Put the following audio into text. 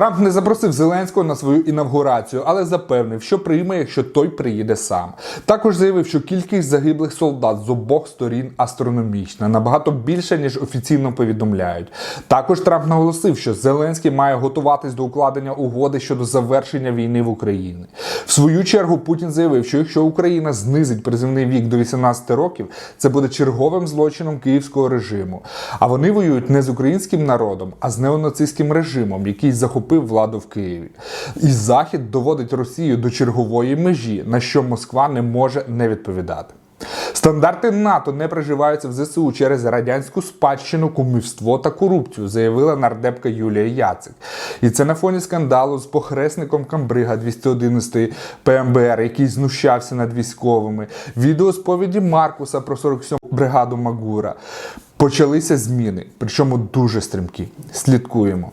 Трамп не запросив Зеленського на свою інавгурацію, але запевнив, що прийме, якщо той приїде сам. Також заявив, що кількість загиблих солдат з обох сторін астрономічна, набагато більше ніж офіційно повідомляють. Також Трамп наголосив, що Зеленський має готуватись до укладення угоди щодо завершення війни в Україні. В свою чергу Путін заявив, що якщо Україна знизить призивний вік до 18 років, це буде черговим злочином київського режиму. А вони воюють не з українським народом, а з неонацистським режимом, який захопив владу в Києві. І Захід доводить Росію до чергової межі, на що Москва не може не відповідати. Стандарти НАТО не приживаються в ЗСУ через радянську спадщину, кумівство та корупцію, заявила нардепка Юлія Яцик. І це на фоні скандалу з похресником Камбрига 211 ПМБР, який знущався над військовими. Відео сповіді Маркуса про 47 бригаду Магура. Почалися зміни, причому дуже стрімкі. Слідкуємо.